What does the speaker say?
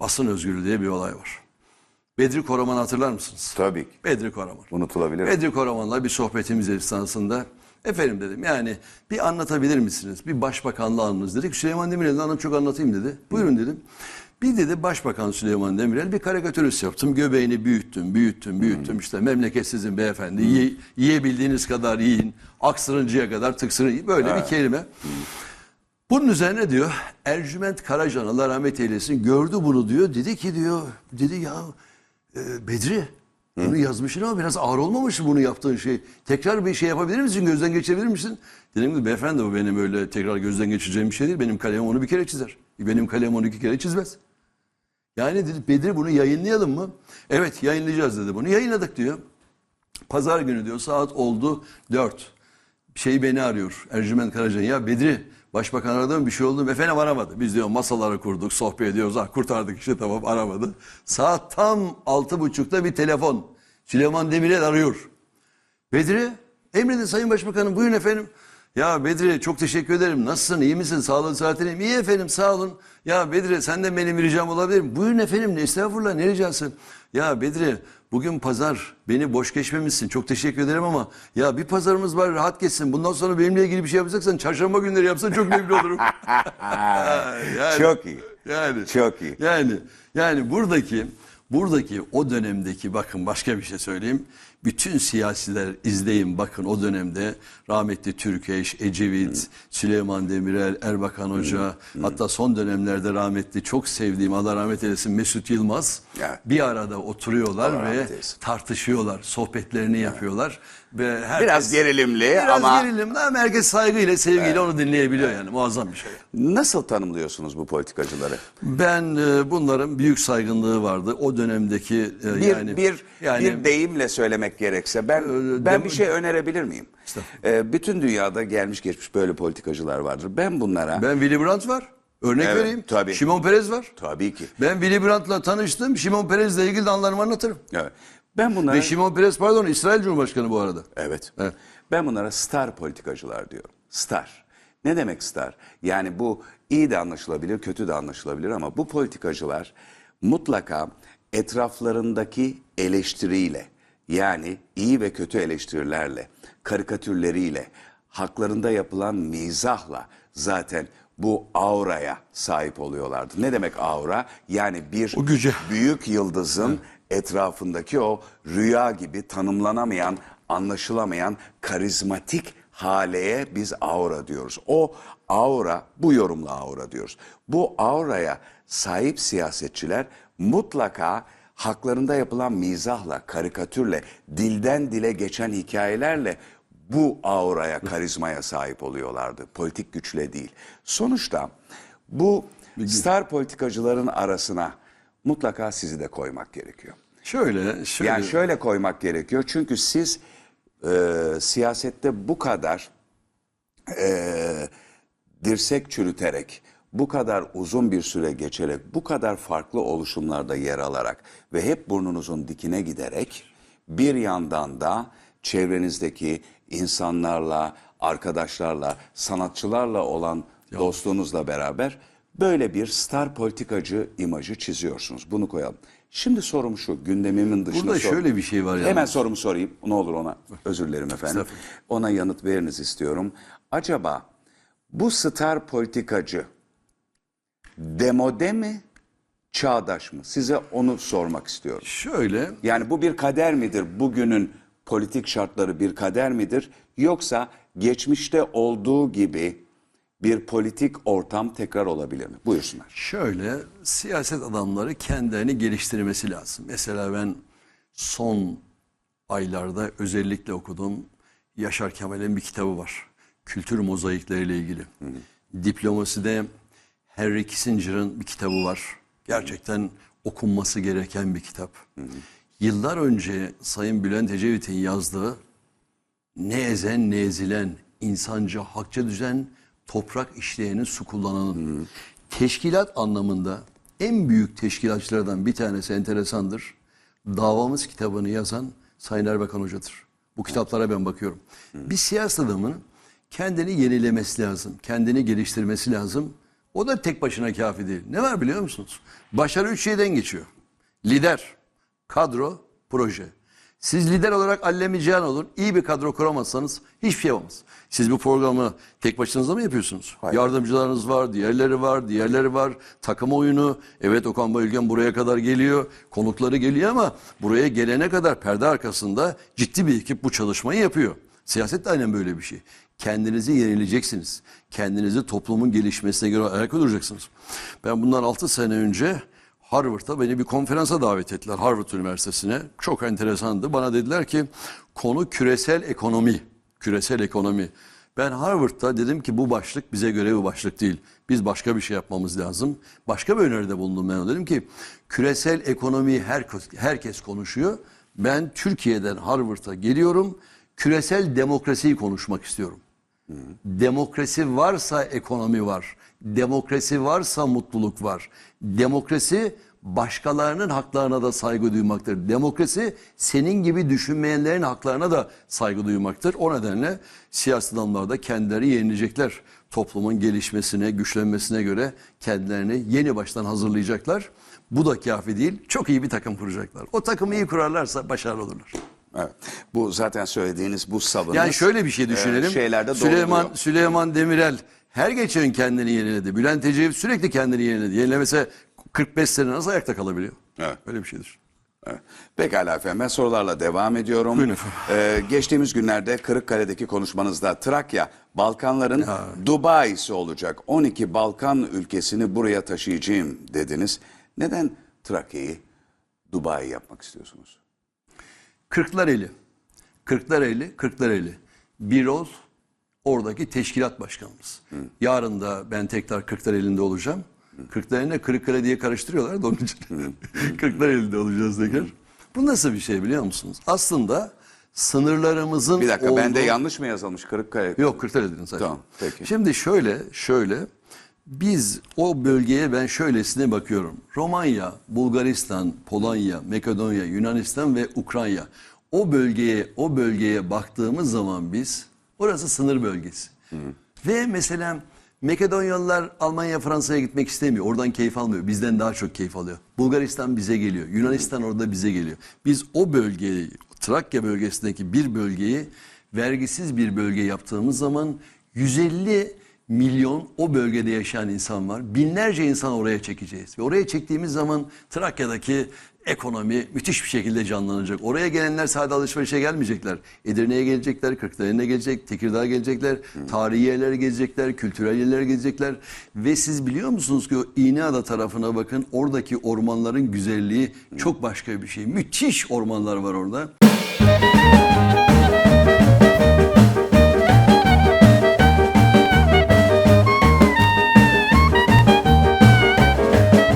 basın özgürlüğü diye bir olay var. Bedri Koraman'ı hatırlar mısınız? Tabii ki. Bedri Koraman. Unutulabilir. Bedri Koraman'la bir sohbetimiz esnasında efendim dedim yani bir anlatabilir misiniz? Bir başbakanlığı anınız dedik. Süleyman Demirel'in anım çok anlatayım dedi. Buyurun dedim. Bir dedi Başbakan Süleyman Demirel bir karikatürist yaptım. Göbeğini büyüttüm, büyüttüm, büyüttüm. İşte memleket sizin beyefendi. Ye- yiyebildiğiniz kadar yiyin. Aksırıncıya kadar tıksırın. Böyle bir kelime. Bunun üzerine diyor Ercüment Karacan Allah rahmet eylesin gördü bunu diyor. Dedi ki diyor dedi ya e, Bedri bunu yazmışsın ama biraz ağır olmamış mı bunu yaptığın şey. Tekrar bir şey yapabilir misin? Gözden geçirebilir misin? Dedim ki beyefendi bu benim öyle tekrar gözden geçireceğim bir şey değil. Benim kalemim onu bir kere çizer. Benim kalemim onu iki kere çizmez. Yani dedi Bedri bunu yayınlayalım mı? Evet yayınlayacağız dedi bunu. Yayınladık diyor. Pazar günü diyor saat oldu 4. Şey beni arıyor Ercüment Karacan. Ya Bedri başbakan aradı bir şey oldu mu? Efendim aramadı. Biz diyor masaları kurduk sohbet ediyoruz. Ha, kurtardık işte tamam aramadı. Saat tam altı buçukta bir telefon. Süleyman Demirel arıyor. Bedri emredin Sayın Başbakanım buyurun efendim. Ya Bedri çok teşekkür ederim. Nasılsın? iyi misin? Sağlığın sıhhatin iyi mi? İyi efendim sağ olun. Ya Bedri senden benim ricam olabilir mi? Buyurun efendim. Estağfurullah ne ricası? Ya Bedri bugün pazar. Beni boş geçmemişsin. Çok teşekkür ederim ama ya bir pazarımız var rahat geçsin. Bundan sonra benimle ilgili bir şey yapacaksan çarşamba günleri yapsan çok memnun olurum. Yani- Çok iyi. yani Çok iyi. Yani yani buradaki buradaki o dönemdeki bakın başka bir şey söyleyeyim. Bütün siyasiler izleyin bakın o dönemde rahmetli Türkeş, Ecevit, Süleyman Demirel, Erbakan Hoca hatta son dönemlerde rahmetli çok sevdiğim Allah rahmet eylesin Mesut Yılmaz Evet. bir arada oturuyorlar Allah ve tartışıyorlar, sohbetlerini yapıyorlar ve herkes, Biraz gerilimli biraz ama gerilimli ama herkes saygıyla, sevgiyle onu dinleyebiliyor yani muazzam bir şey. nasıl tanımlıyorsunuz bu politikacıları? Ben e, bunların büyük saygınlığı vardı. O dönemdeki e, Bir yani bir yani bir deyimle söylemek gerekse ben Ee, ben bir şey önerebilir miyim? Ee, bütün dünyada gelmiş geçmiş böyle politikacılar vardır. Ben bunlara ben Willy Brandt var. Örnek Evet, vereyim. tabii. Şimon Perez var. tabii ki Ben Willy Brandt'la tanıştım. Şimon Perez'le ilgili de anılarımı anlatırım. evet. Ben bunlara Ve Şimon Perez pardon İsrail Cumhurbaşkanı bu arada. Evet. Evet. Ben bunlara star politikacılar diyorum. Star. Ne demek star? Yani bu iyi de anlaşılabilir, kötü de anlaşılabilir ama bu politikacılar mutlaka etraflarındaki eleştiriyle yani iyi ve kötü eleştirilerle, karikatürleriyle, haklarında yapılan mizahla zaten bu auraya sahip oluyorlardı. Ne demek aura? Yani bir O güce. büyük yıldızın etrafındaki o rüya gibi tanımlanamayan, anlaşılamayan karizmatik haleye biz aura diyoruz. O aura, bu yorumla aura diyoruz. Bu auraya sahip siyasetçiler mutlaka haklarında yapılan mizahla, karikatürle, dilden dile geçen hikayelerle bu auraya, karizmaya sahip oluyorlardı. Politik güçle değil. Sonuçta bu star politikacıların arasına mutlaka sizi de koymak gerekiyor. Şöyle, şöyle. Yani şöyle koymak gerekiyor. Çünkü siz e, siyasette bu kadar e, dirsek çürüterek, bu kadar uzun bir süre geçerek, bu kadar farklı oluşumlarda yer alarak ve hep burnunuzun dikine giderek bir yandan da çevrenizdeki insanlarla, arkadaşlarla, sanatçılarla olan dostluğunuzla beraber böyle bir star politikacı imajı çiziyorsunuz. Bunu koyalım. Şimdi sorum şu, gündemimin dışında Burada sor- şöyle bir şey var Hemen yalnız. sorumu sorayım. Ne olur ona. Özür dilerim efendim. Ona yanıt veriniz istiyorum. Acaba bu star politikacı demode mi, çağdaş mı? Size onu sormak istiyorum. Şöyle Yani bu bir kader midir? Bugünün politik şartları bir kader midir? Yoksa geçmişte olduğu gibi bir politik ortam tekrar olabilir mi? Buyursunlar. Şöyle siyaset adamları kendilerini geliştirmesi lazım. Mesela ben son aylarda özellikle okudum. Yaşar Kemal'in bir kitabı var. Kültür mozaikleriyle ilgili. Diplomaside Henry Kissinger'ın bir kitabı var. Gerçekten okunması gereken bir kitap. Yıllar önce Sayın Bülent Ecevit'in yazdığı ne ezen ne ezilen, insanca hakça düzen, toprak işleyenin su kullananın. Teşkilat anlamında en büyük teşkilatçılardan bir tanesi enteresandır. Davamız kitabını yazan Sayın Erbakan Hoca'dır. Bu kitaplara ben bakıyorum. Bir siyaset adamının kendini yenilemesi lazım, kendini geliştirmesi lazım. O da tek başına kafi değil. Ne var biliyor musunuz? Başarı üç şeyden geçiyor. Lider, kadro, proje. Siz lider olarak allemi cihan olun. iyi bir kadro kuramazsanız hiçbir şey yapamaz. Siz bu programı tek başınıza mı yapıyorsunuz? Hayır. Yardımcılarınız var, diğerleri var, diğerleri var. Takım oyunu. Evet Okan Bayülgen buraya kadar geliyor. Konukları geliyor ama buraya gelene kadar perde arkasında ciddi bir ekip bu çalışmayı yapıyor. Siyaset de aynen böyle bir şey. Kendinizi yenileyeceksiniz. Kendinizi toplumun gelişmesine göre ayak uyduracaksınız. Ben bundan 6 sene önce Harvard'da beni bir konferansa davet ettiler Harvard Üniversitesi'ne. Çok enteresandı. Bana dediler ki konu küresel ekonomi. Küresel ekonomi. Ben Harvard'da dedim ki bu başlık bize göre bir başlık değil. Biz başka bir şey yapmamız lazım. Başka bir öneride bulundum ben. Dedim ki küresel ekonomiyi herkes, herkes konuşuyor. Ben Türkiye'den Harvard'a geliyorum. Küresel demokrasiyi konuşmak istiyorum. Demokrasi varsa ekonomi var. Demokrasi varsa mutluluk var. Demokrasi başkalarının haklarına da saygı duymaktır. Demokrasi senin gibi düşünmeyenlerin haklarına da saygı duymaktır. O nedenle siyasi adamlar da kendileri yenilecekler. Toplumun gelişmesine, güçlenmesine göre kendilerini yeni baştan hazırlayacaklar. Bu da kafi değil. Çok iyi bir takım kuracaklar. O takımı iyi kurarlarsa başarılı olurlar. Evet. Bu zaten söylediğiniz bu savunuz. Yani şöyle bir şey e, düşünelim. şeylerde Süleyman doğruluyor. Süleyman Demirel her geçen kendini yeniledi. Bülent Ecevit sürekli kendini yeniledi. Yenilemese 45 sene nasıl ayakta kalabiliyor? Evet. Öyle bir şeydir. Evet. Pekala efendim ben sorularla devam ediyorum. Buyurun. Ee, geçtiğimiz günlerde Kırıkkale'deki konuşmanızda Trakya Balkanların Dubai'si olacak. 12 Balkan ülkesini buraya taşıyacağım dediniz. Neden Trakya'yı Dubai yapmak istiyorsunuz? Kırklareli. Kırklareli, Kırklareli. Birol oradaki teşkilat başkanımız. Yarın da ben tekrar Kırklareli'nde olacağım. Kırklareli'ne Kırıkkale diye karıştırıyorlar da onun için. Kırklareli'de olacağız tekrar. Bu nasıl bir şey biliyor musunuz? Aslında sınırlarımızın Bir dakika bende olduğu- yanlış mı yazılmış Kırıkkale? Yok Kırklareli dedin zaten. Tamam, peki. Şimdi şöyle, şöyle biz o bölgeye ben şöylesine bakıyorum. Romanya, Bulgaristan, Polonya, Makedonya, Yunanistan ve Ukrayna. O bölgeye, o bölgeye baktığımız zaman biz orası sınır bölgesi. Ve mesela Makedonyalılar Almanya, Fransa'ya gitmek istemiyor. Oradan keyif almıyor. Bizden daha çok keyif alıyor. Bulgaristan bize geliyor. Yunanistan orada bize geliyor. Biz o bölgeyi, Trakya bölgesindeki bir bölgeyi vergisiz bir bölge yaptığımız zaman 150 milyon o bölgede yaşayan insan var. Binlerce insan oraya çekeceğiz. Ve oraya çektiğimiz zaman Trakya'daki ekonomi müthiş bir şekilde canlanacak. Oraya gelenler sadece alışverişe gelmeyecekler. Edirne'ye gelecekler, Kırklareli'ne gelecek, Tekirdağ'a gelecekler, tarihi yerlere gelecekler, kültürel yerlere gelecekler. Ve siz biliyor musunuz ki o İğneada tarafına bakın oradaki ormanların güzelliği çok başka bir şey. Müthiş ormanlar var orada.